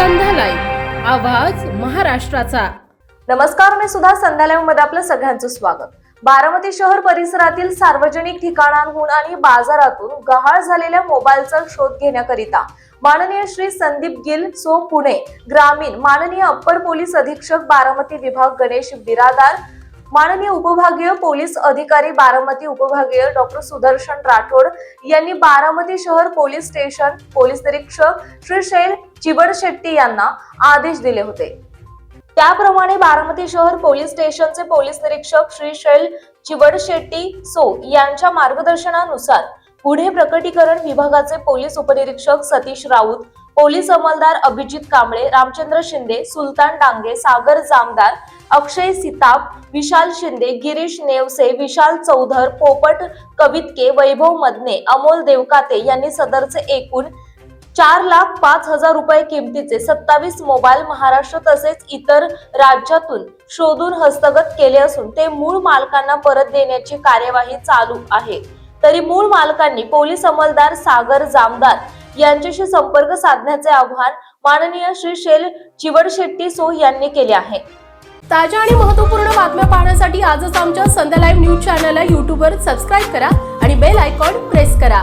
संध्यालाईव्ह आवाज महाराष्ट्राचा. नमस्कार मी सुद्धा संध्यालयमध्ये आपलं सगळ्यांचं स्वागत. बारामती शहर परिसरातील सार्वजनिक ठिकाणांहून आणि बाजारातून गहाळ झालेल्या मोबाईलचा शोध घेण्याकरिता माननीय श्री संदीप गिल सो पुणे ग्रामीण माननीय अप्पर पोलीस अधीक्षक बारामती विभाग गणेश बिरादार माननीय उपभागीय पोलीस अधिकारी बारामती उपभागीय डॉक्टर सुदर्शन राठोड यांनी बारामती शहर पोलीस स्टेशन पोलीस निरीक्षक श्री शैल चिबड शेट्टी यांना आदेश दिले होते. त्याप्रमाणे बारामती शहर पोलीस स्टेशनचे पोलीस निरीक्षक श्री शैल शेट्टी सो यांच्या मार्गदर्शनानुसार पुढे प्रकटीकरण विभागाचे पोलीस उपनिरीक्षक सतीश राऊत पोलीस अंमलदार अभिजित कांबळे रामचंद्र शिंदे सुलतान डांगे सागर जामदार अक्षय सिताप विशाल शिंदे गिरीश नेवसे विशाल चौधर पोपट कवितके वैभव मदने अमोल देवकाते यांनी सदरचे एकूण चार लाख पाच हजार रुपये किमतीचे सत्तावीस मोबाईल महाराष्ट्र तसेच इतर राज्यातून शोधून हस्तगत केले असून ते मूळ मालकांना परत देण्याची कार्यवाही चालू आहे. तरी मूळ मालकांनी पोलीस अंमलदार सागर जामदार यांच्याशी संपर्क साधण्याचे आव्हान माननीय श्री शेल चिवडशेट्टी सो यांनी केले आहे. ताज्या आणि महत्त्वपूर्ण बातम्या पाहण्यासाठी आजच आमच्या संध्या लाईव्ह न्यूज चॅनलला यूट्यूबवर सबस्क्राईब करा आणि बेल आयकॉन प्रेस करा.